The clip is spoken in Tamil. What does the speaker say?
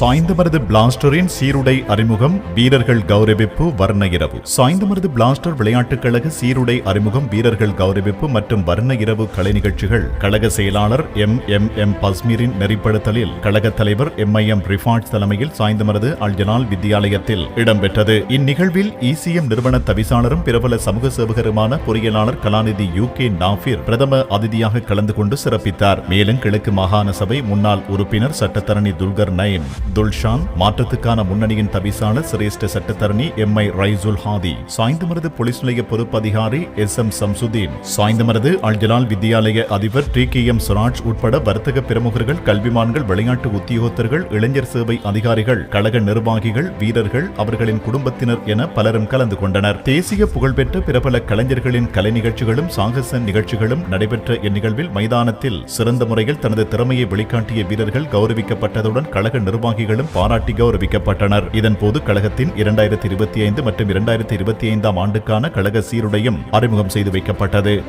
சாய்ந்தமருது பிளாஸ்டரின் சீருடை அறிமுகம் வீரர்கள் கௌரவிப்பு வர்ண இரவு. சாய்ந்தமருது பிளாஸ்டர் விளையாட்டுக் கழக சீருடை அறிமுகம் வீரர்கள் கௌரவிப்பு மற்றும் வர்ண இரவு கலை நிகழ்ச்சிகள். கழக செயலாளர் எம். எம். எம். பஸ்மீரின் நெறிப்படுத்தலில் கழக தலைவர் எம். ஐ. எம். ரிஃபாட் தலைமையில் சாய்ந்தமருது அல்ஜனால் வித்தியாலயத்தில் இடம்பெற்றது. இந்நிகழ்வில் இசிஎம் நிறுவன தவிசாளரும் பிரபல சமூக சேவகருமான பொறியியலாளர் கலாநிதி யூ. கே. நாஃபிர் பிரதம அதிதியாக கலந்து கொண்டு சிறப்பித்தார். மேலும் கிழக்கு மாகாண சபை முன்னாள் உறுப்பினர் சட்டத்தரணி துல்கர் நயீம் துல்ஷான் மாற்றத்துக்கான முன்னணியின் தவிசாளர் சிரேஷ்ட சட்டத்தரணி M I Raisul Hadi. Sainthamaruthu police நிலைய பொறுப்பு அதிகாரி எஸ் எம் சம்சுதீன். சாய்ந்தமரது அல்ஜலால் வித்தியாலய அதிபர் டி கே எம் சுராஜ் உட்பட வர்த்தக பிரமுகர்கள் கல்விமான்கள் விளையாட்டு உத்தியோகத்தர்கள் இளைஞர் சேவை அதிகாரிகள் கழக நிர்வாகிகள் வீரர்கள் அவர்களின் குடும்பத்தினர் என பலரும் கலந்து கொண்டனர். தேசிய புகழ்பெற்ற பிரபல கலைஞர்களின் கலை நிகழ்ச்சிகளும் சாகச நிகழ்ச்சிகளும் நடைபெற்ற இந்நிகழ்வில் மைதானத்தில் சிறந்த முறையில் தனது திறமையை வெளிக்காட்டிய வீரர்கள் கௌரவிக்கப்பட்டதுடன் கழக நிர்வாக நிர்வாகிகளும் பாராட்டி கௌரவிக்கப்பட்டனர். இதன்போது கழகத்தின் இரண்டாயிரத்தி இருபத்தி ஐந்து மற்றும் இரண்டாயிரத்தி இருபத்தி ஐந்தாம் ஆண்டுக்கான கழக சீருடையும் அறிமுகம் செய்து வைக்கப்பட்டது.